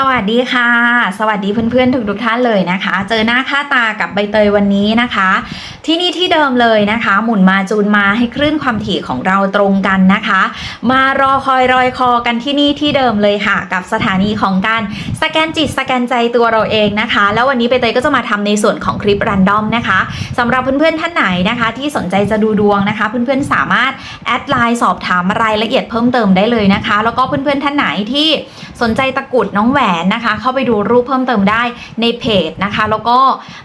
สวัสดีค่ะ สวัสดีเพื่อนๆทุกๆท่านเลยนะคะ เจอหน้าค่าตากับใบเตยวันนี้นะคะ ที่นี่ที่เดิมเลยนะคะ หมุนมาจูนมาให้คลื่นความถี่ของเราตรงกันนะคะ มารอคอยรอยคอกันที่นี่ที่เดิมเลยค่ะ กับสถานีของการสแกนจิตสแกนใจตัวเราเองนะคะ แล้ววันนี้ใบเตยก็จะมาทำในส่วนของคลิปรันดอมนะคะสำหรับเพื่อนๆท่านไหนนะคะ ที่สนใจจะดูดวงนะคะ เพื่อนๆสามารถแอดไลน์สอบถามรายละเอียดเพิ่มเติมได้เลยนะคะ แล้วก็เพื่อนๆท่านไหนที่สนใจตะกุดน้องแหวนนะคะ เข้าไปดูรูปเพิ่มเติมได้ในเพจนะคะ แล้วก็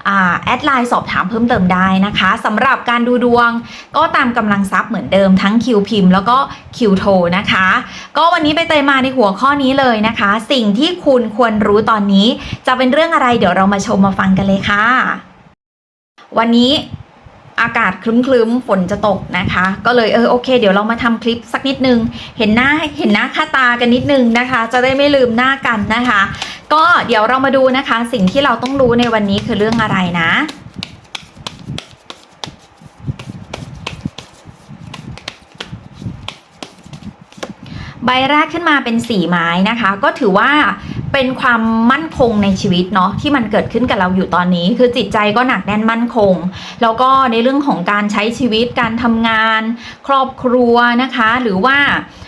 แอดไลน์สอบถามเพิ่มเติมได้นะคะสำหรับการดูดวงก็ตามกำลังทรัพย์เหมือนเดิมทั้งคิวพิมพ์แล้วก็คิวโทนะคะ ก็วันนี้ไปเตยมาในหัวข้อนี้เลยนะคะ สิ่งที่คุณควรรู้ตอนนี้ จะเป็นเรื่องอะไรเดี๋ยวเรามาชมมาฟังกันเลยค่ะ วันนี้ อากาศครึ้มๆ ฝนจะตกนะคะ ก็เลยเออโอเค เดี๋ยวเรามาทำคลิปสักนิดนึง เห็นหน้าเห็นหน้าค่าตากันนิดนึงนะคะ จะได้ไม่ลืมหน้ากันนะคะ ก็เดี๋ยวเรามาดูนะคะ สิ่งที่เราต้องรู้ในวันนี้คือเรื่องอะไรนะใบแรกขึ้นมาเป็นสีไม้นะคะ ก็ถือว่า เป็นความมั่นคงในชีวิตเนาะที่มันเกิดขึ้นกับเราอยู่ตอนนี้ คือจิตใจก็หนักแน่นมั่นคง แล้วก็ในเรื่องของการใช้ชีวิตการทำงาน ครอบครัวนะคะ หรือว่า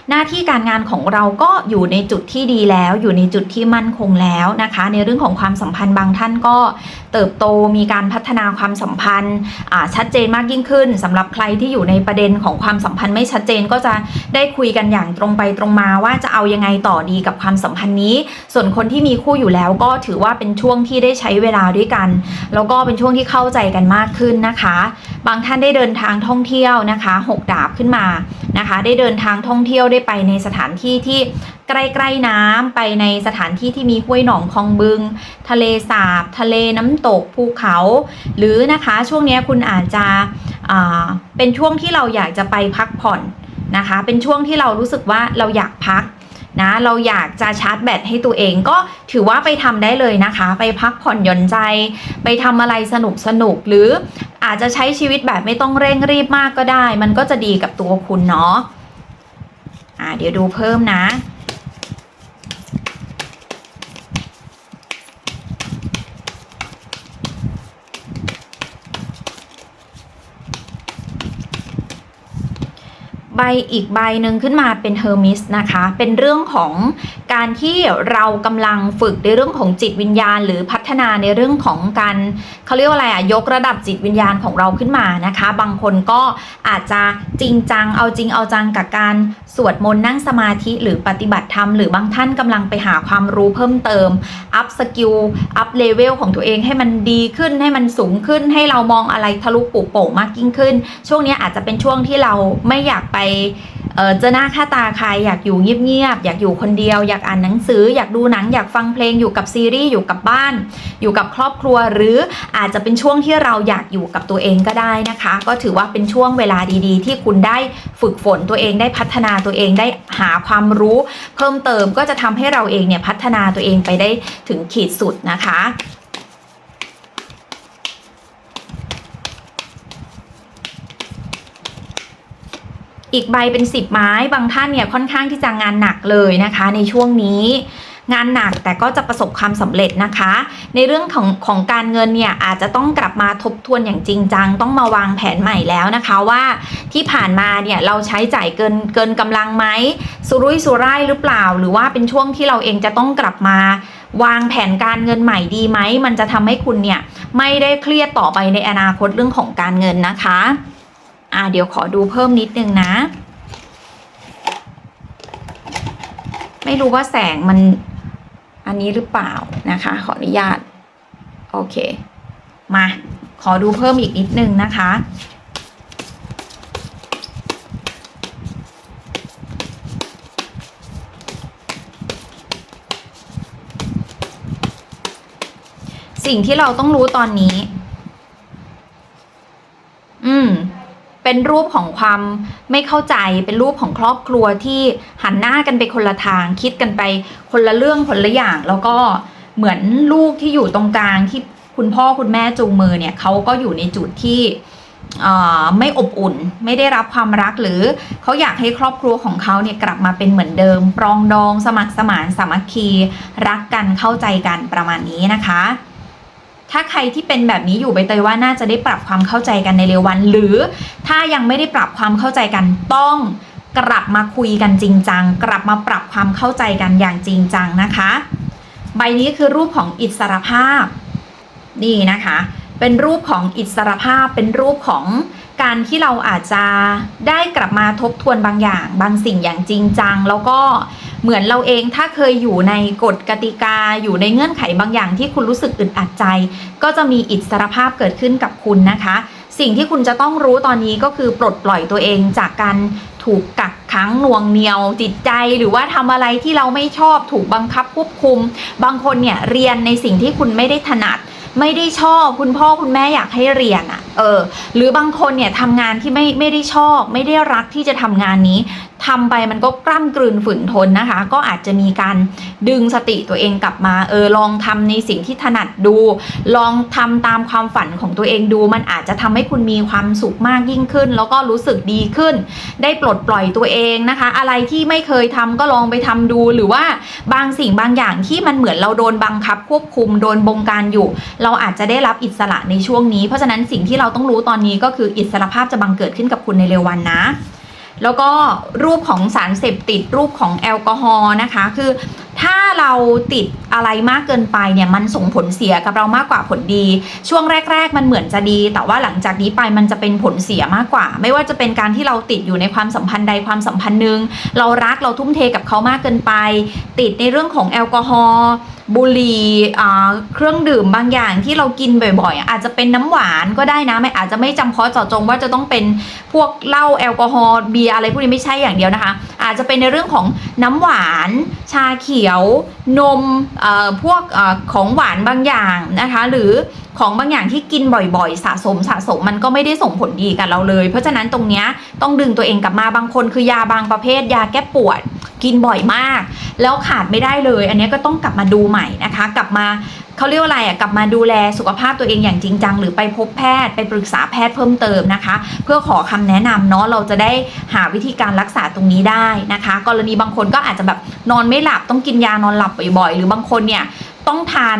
หน้าที่การงานของเราก็อยู่ในจุดที่ดีแล้ว อยู่ในจุดที่มั่นคงแล้วนะคะ ในเรื่องของความสัมพันธ์บางท่านก็เติบโตมีการพัฒนาความสัมพันธ์ชัดเจนมากยิ่งขึ้นสำหรับใครที่อยู่ในประเด็นของความสัมพันธ์ไม่ชัดเจนก็จะได้คุยกันอย่างตรงไปตรงมาว่าจะเอายังไงต่อดีกับความสัมพันธ์นี้ ส่วนคนที่มีคู่อยู่แล้วก็ถือว่าเป็นช่วงที่ได้ใช้เวลาด้วยกัน แล้วก็เป็นช่วงที่เข้าใจกันมากขึ้นนะคะ บางท่านได้เดินทางท่องเที่ยวนะคะหกดาบขึ้นมานะคะ ได้เดินทางท่องเที่ยวได้ไปในสถานที่ที่ใกล้ๆน้ำไปในสถานที่ที่มีห้วยหนองคลองบึง ทะเลสาบ ทะเลน้ำตกภูเขา หรือนะคะช่วงนี้คุณอาจจะเป็นช่วงที่เราอยากจะไปพักผ่อนนะคะ เป็นช่วงที่เรารู้สึกว่าเราอยากพักนะเราอยากจะชาร์จแบตให้ตัวเองก็ถือว่าไปทำได้เลยนะคะ ไปพักผ่อนหย่อนใจ ไปทำอะไรสนุกสนุกหรืออาจจะใช้ชีวิตแบบไม่ต้องเร่งรีบมากก็ได้ มันก็จะดีกับตัวคุณเนาะ อ่าเดี๋ยวดูเพิ่มนะ อีกใบหนึ่งขึ้นมาเป็นเฮอร์มิสนะคะ เป็นเรื่องของการที่เรากำลังฝึกในเรื่องของจิตวิญญาณ หรือพัฒนาในเรื่องของการเขาเรียกว่าอะไรอะยกระดับจิตวิญญาณของเราขึ้นมานะคะ บางคนก็อาจจะจริงจังเอาจริงเอาจังกับการสวดมนต์นั่งสมาธิหรือปฏิบัติธรรมหรือบางท่านกำลังไปหาความรู้เพิ่มเติมอัพสกิลอัพเลเวลของตัวเองให้มันดีขึ้นให้มันสูงขึ้นให้เรามองอะไรทะลุปุโป่งมากยิ่งขึ้น ช่วงนี้อาจจะเป็นช่วงที่เราไม่อยากไปเอ่อเจอหน้าค่าตาใครอยากอยู่เงียบๆอยากอยู่คนเดียว อยากอ่านหนังสือ อยากดูหนังอยากฟังเพลงอยู่กับซีรีส์อยู่กับบ้าน อยู่กับครอบครัว หรืออาจจะเป็นช่วงที่เราอยากอยู่กับตัวเองก็ได้นะคะ ก็ถือว่าเป็นช่วงเวลาดีๆ ที่คุณได้ฝึกฝนตัวเองได้พัฒนาตัวเองได้หาความรู้ เพิ่มเติมก็จะทำให้เราเองเนี่ยพัฒนาตัวเองไปได้ถึงขีดสุดนะคะ อีกใบเป็นสิบไม้บางท่านเนี่ยค่อนข้างที่จะงานหนักเลยนะคะ ในช่วงนี้งานหนักแต่ก็จะประสบความสำเร็จนะคะ ในเรื่องของของการเงินเนี่ยอาจจะต้องกลับมาทบทวนอย่างจริงจัง ต้องมาวางแผนใหม่แล้วนะคะว่าที่ผ่านมาเนี่ยเราใช้จ่ายเกินเกินกำลังไหมสุรุ่ยสุร่ายหรือเปล่า หรือว่าเป็นช่วงที่เราเองจะต้องกลับมาวางแผนการเงินใหม่ดีไหมมันจะทำให้คุณเนี่ยไม่ได้เครียดต่อไปในอนาคตเรื่องของการเงินนะคะ อ่าเดี๋ยวขอดูเพิ่มนิดนึงนะ ไม่รู้ว่าแสงมันอันนี้หรือเปล่านะคะ ขออนุญาต โอเค มา ขอดูเพิ่มอีกนิดนึงนะคะ สิ่งที่เราต้องรู้ตอนนี้ อืม เป็นรูปของความไม่เข้าใจ เป็นรูปของครอบครัวที่หันหน้ากันไปคนละทาง คิดกันไปคนละเรื่องคนละอย่าง แล้วก็เหมือนลูกที่อยู่ตรงกลางที่คุณพ่อคุณแม่จูงมือเนี่ยเขาก็อยู่ในจุดที่อ่อไม่อบอุ่นไม่ได้รับความรักหรือเขาอยากให้ครอบครัวของเขาเนี่ยกลับมาเป็นเหมือนเดิม ปรองดอง สมัครสมานสามัคคี รักกันเข้าใจกันประมาณนี้นะคะ ถ้าใครที่เป็นแบบนี้อยู่ใบเตยว่าน่าจะได้ปรับความเข้าใจกันในเร็ววัน หรือถ้ายังไม่ได้ปรับความเข้าใจกันต้องกลับมาคุยกันจริงจังกลับมาปรับความเข้าใจกันอย่างจริงจังนะคะ ใบนี้คือรูปของอิสรภาพนี่นะคะ เป็นรูปของอิสรภาพเป็นรูปของการที่เราอาจจะได้กลับมาทบทวนบางอย่าง บางสิ่งอย่างจริงจัง แล้วก็ เหมือนเราเองถ้าเคยอยู่ในกฎกติกาอยู่ในเงื่อนไขบางอย่างที่คุณรู้สึกอึดอัดใจ ก็จะมีอิสรภาพเกิดขึ้นกับคุณนะคะ สิ่งที่คุณจะต้องรู้ตอนนี้ก็คือปลดปล่อยตัวเองจากการถูกกักขังหน่วงเหนียวจิตใจ หรือว่าทำอะไรที่เราไม่ชอบถูกบังคับควบคุม บางคนเนี่ยเรียนในสิ่งที่คุณไม่ได้ถนัดไม่ได้ชอบคุณพ่อคุณแม่อยากให้เรียนอะ่ะเออหรือบางคนเนี่ยทำงานที่ไม่ไม่ได้ชอบ ไม่ได้รักที่จะทำงานนี้ ทำไปมันก็กล้ำกลืนฝืนทนนะคะ ก็อาจจะมีการดึงสติตัวเองกลับมาเออลองทำในสิ่งที่ถนัดดู ลองทำตามความฝันของตัวเองดู มันอาจจะทำให้คุณมีความสุขมากยิ่งขึ้น แล้วก็รู้สึกดีขึ้น ได้ปลดปล่อยตัวเองนะคะ อะไรที่ไม่เคยทำก็ลองไปทำดูหรือว่าบางสิ่งบางอย่างที่มันเหมือนเราโดนบังคับ ควบคุมโดนบงการอยู่ เราอาจจะได้รับอิสระในช่วงนี้ เพราะฉะนั้นสิ่งที่เราต้องรู้ตอนนี้ก็คืออิสระภาพจะบังเกิดขึ้นกับคุณในเร็ววันนะ แล้วก็รูปของสารเสพติดรูปของแอลกอฮอล์นะคะ คือถ้าเราติดอะไรมากเกินไปเนี่ยมันส่งผลเสียกับเรามากกว่าผลดี ช่วงแรก ๆ มันเหมือนจะดี แต่ว่าหลังจากนี้ไปมันจะเป็นผลเสียมากกว่า ไม่ว่าจะเป็นการที่เราติดอยู่ในความสัมพันธ์ใดความสัมพันธ์หนึ่งเรารักเราทุ่มเทกับเขามากเกินไป ติดในเรื่องของแอลกอฮอล์ บุหรี่เครื่องดื่มบางอย่างที่เรากินบ่อยๆ อาจจะเป็นน้ำหวานก็ได้นะไม่อาจจะไม่จำเพาะเจาะจงว่าจะต้องเป็นพวกเหล้าแอลกอฮอล์เบียร์อะไรพวกนี้ไม่ใช่อย่างเดียวนะคะ อาจจะเป็นในเรื่องของน้ำหวาน ชาเขียวนมเอ่อพวกเออของหวานบางอย่างนะคะ หรือ ของบางอย่างที่กินบ่อยๆ สะสมสะสมมันก็ไม่ได้ส่งผลดีกับเราเลย เพราะฉะนั้นตรงเนี้ยต้องดึงตัวเองกลับมาบางคนคือยาบางประเภท ยาแก้ปวด กินบ่อยมาก แล้วขาดไม่ได้เลย อันนี้ก็ต้องกลับมาดูใหม่นะคะ กลับมาเขาเรียกว่าอะไรอะกลับมาดูแลสุขภาพตัวเองอย่างจริงจัง หรือไปพบแพทย์ไปปรึกษาแพทย์เพิ่มเติมนะคะ เพื่อขอคำแนะนำเนาะเราจะได้หาวิธีการรักษาตรงนี้ได้นะคะ กรณีบางคนก็อาจจะแบบนอนไม่หลับต้องกินยานอนหลับบ่อยๆ หรือบางคนเนี่ยต้องทาน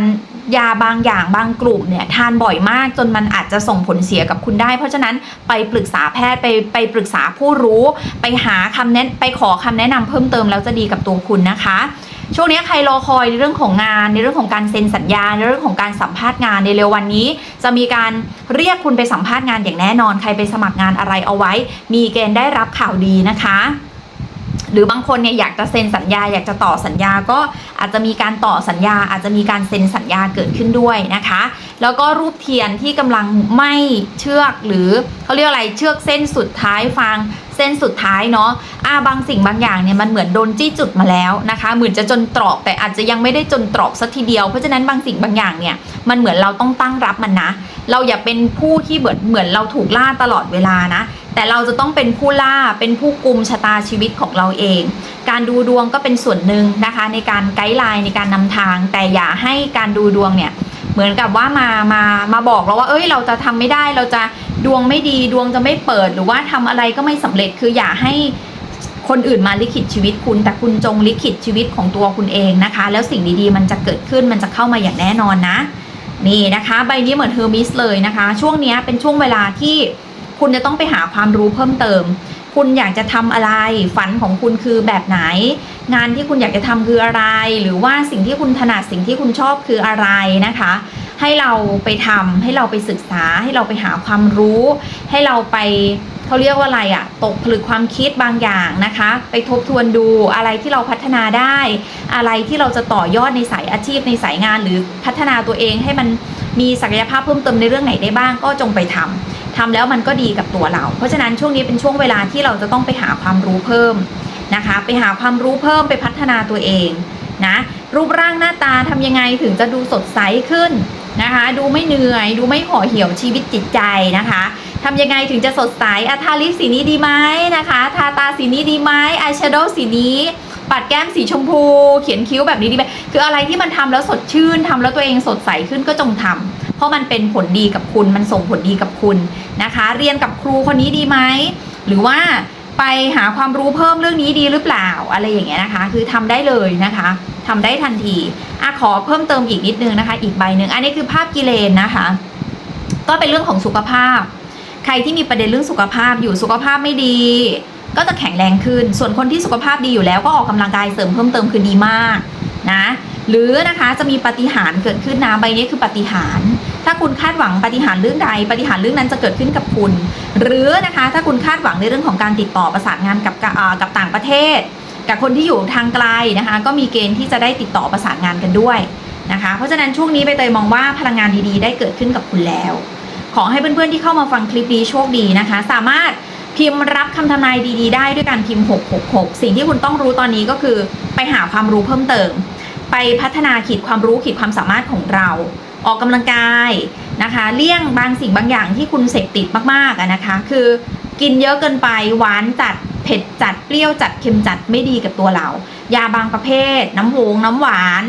ยาบางอย่างบางกลุ่มเนี่ยทานบ่อยมากจนมันอาจจะส่งผลเสียกับคุณได้ เพราะฉะนั้นไปปรึกษาแพทย์ไปไปปรึกษาผู้รู้ ไปหาคำแนะไปขอคำแนะนำเพิ่มเติมแล้วจะดีกับตัวคุณนะคะ ช่วงนี้ใครรอคอยในเรื่องของงาน ในเรื่องของการเซ็นสัญญาในเรื่องของการสัมภาษณ์งานในเร็ววันนี้ จะมีการเรียกคุณไปสัมภาษณ์งานอย่างแน่นอน ใครไปสมัครงานอะไรเอาไว้ มีเกณฑ์ได้รับข่าวดีนะคะ หรือบางคนเนี่ยอยากจะเซ็นสัญญาอยากจะต่อสัญญาก็อาจจะมีการต่อสัญญา อาจจะมีการเซ็นสัญญาเกิดขึ้นด้วยนะคะ แล้วก็รูปเทียนที่กำลังไหม่เชือกหรือเขาเรียกอะไรเชือกเส้นสุดท้ายฟางเส้นสุดท้ายเนาะอาบางสิ่งบางอย่างเนี่ยมันเหมือนโดนจี้จุดมาแล้วนะคะ เหมือนจะจนตรอกแต่อาจจะยังไม่ได้จนตรอกสักทีเดียว เพราะฉะนั้นบางสิ่งบางอย่างเนี่ยมันเหมือนเราต้องตั้งรับมันนะ เราอย่าเป็นผู้ที่เหมือนเหมือนเราถูกล่าตลอดเวลานะ แต่เราจะต้องเป็นผู้ล่าเป็นผู้กุมชะตาชีวิตของเราเอง การดูดวงก็เป็นส่วนหนึ่งนะคะ ในการไกด์ไลน์ในการนำทาง แต่อย่าให้การดูดวงเนี่ยเหมือนกับว่ามามามาบอกเราว่า เอ้ย เราจะทำไม่ได้เราจะดวงไม่ดีดวงจะไม่เปิดหรือว่าทำอะไรก็ไม่สำเร็จคืออย่าให้คนอื่นมาลิขิตชีวิตคุณ แต่คุณจงลิขิตชีวิตของตัวคุณเองนะคะ แล้วสิ่งดีๆ มันจะเกิดขึ้นมันจะเข้ามาอย่างแน่นอนนะ นี่นะคะ ใบนี้เหมือนเฮอร์มิสเลยนะคะ ช่วงนี้เป็นช่วงเวลาที่ คุณจะต้องไปหาความรู้เพิ่มเติม คุณอยากจะทำอะไร ฝันของคุณคือแบบไหน งานที่คุณอยากจะทำคืออะไร หรือว่าสิ่งที่คุณถนัดสิ่งที่คุณชอบคืออะไรนะคะ ให้เราไปทำให้เราไปศึกษา ให้เราไปหาความรู้ ให้เราไปเขาเรียกว่าอะไรอะตกผลึกความคิดบางอย่างนะคะ ไปทบทวนดูอะไรที่เราพัฒนาได้ อะไรที่เราจะต่อยอดในสายอาชีพในสายงาน หรือพัฒนาตัวเองให้มันมีศักยภาพเพิ่มเติมในเรื่องไหนได้บ้างก็จงไปทำ ทำแล้วมันก็ดีกับตัวเรา เพราะฉะนั้นช่วงนี้เป็นช่วงเวลาที่เราจะต้องไปหาความรู้เพิ่มนะคะ ไปหาความรู้เพิ่มไปพัฒนาตัวเองนะรูปร่างหน้าตาทำยังไงถึงจะดูสดใสขึ้นนะคะ ดูไม่เหนื่อย ดูไม่ห่อเหี่ยวชีวิตจิตใจนะคะทำยังไงถึงจะสดใสอะทาลิปสีนี้ดีไหมนะคะทาตาสีนี้ดีไหมอายแชโดว์สีนี้ปัดแก้มสีชมพู เขียนคิ้วแบบนี้ดีไหมคืออะไรที่มันทำแล้วสดชื่นทำแล้วตัวเองสดใสขึ้นก็จงทำ เพราะมันเป็นผลดีกับคุณมันส่งผลดีกับคุณนะคะ เรียนกับครูคนนี้ดีไหมหรือว่าไปหาความรู้เพิ่มเรื่องนี้ดีหรือเปล่าอะไรอย่างเงี้ยนะคะ คือทำได้เลยนะคะทำได้ทันทีอะขอเพิ่มเติมอีกนิดนึงนะคะ อีกใบหนึ่งอันนี้คือภาพกิเลนนะคะ ก็เป็นเรื่องของสุขภาพ ใครที่มีประเด็นเรื่องสุขภาพอยู่สุขภาพไม่ดีก็จะแข็งแรงขึ้น ส่วนคนที่สุขภาพดีอยู่แล้วก็ออกกำลังกายเสริมเพิ่มเติมคือดีมากนะ หรือนะคะจะมีปาฏิหารย์เกิดขึ้นนะใบนี้คือปาฏิหารย์ถ้าคุณคาดหวังปาฏิหารย์เรื่องใดปาฏิหารย์เรื่องนั้นจะเกิดขึ้นกับคุณ หรือนะคะถ้าคุณคาดหวังในเรื่องของการติดต่อประสานงานกับกับต่างประเทศ กับคนที่อยู่ทางไกลนะคะ ก็มีเกณฑ์ที่จะได้ติดต่อประสานงานกันด้วยนะคะ เพราะฉะนั้นช่วงนี้ใบเตยมองว่าพลังงานดีๆ ได้เกิดขึ้นกับคุณแล้ว ขอให้เพื่อนๆที่เข้ามาฟังคลิปนี้โชคดีนะคะ สามารถพิมพ์รับคำทำนายดี ๆ ได้ด้วยการพิมพ์ 666 สิ่งที่คุณต้องรู้ตอนนี้ก็คือไปหาความรู้เพิ่มเติม ไปพัฒนาขีดความรู้ขีดความสามารถของเรา ออกกำลังกายนะคะ เลี่ยงบางสิ่งบางอย่างที่คุณเสพติดมากๆนะคะ คือกินเยอะเกินไปหวานจัดเผ็ดจัดเปรี้ยวจัดเค็มจัดไม่ดีกับตัวเรา ยาบางประเภท น้ำหงน้ำหวาน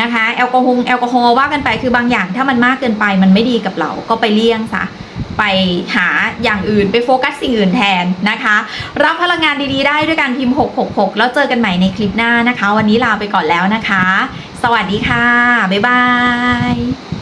นะคะแอลกอฮอล์แอลกอฮอล์ว่ากันไปคือบางอย่างถ้ามันมากเกินไปมันไม่ดีกับเราก็ไปเลี่ยงซะ ไปหาอย่างอื่นไปโฟกัสสิ่งอื่นแทนนะคะ รับพลังงานดีๆได้ด้วยการพิมพ์ 666 แล้วเจอกันใหม่ในคลิปหน้านะคะ วันนี้ลาไปก่อนแล้วนะคะ สวัสดีค่ะ บ๊ายบาย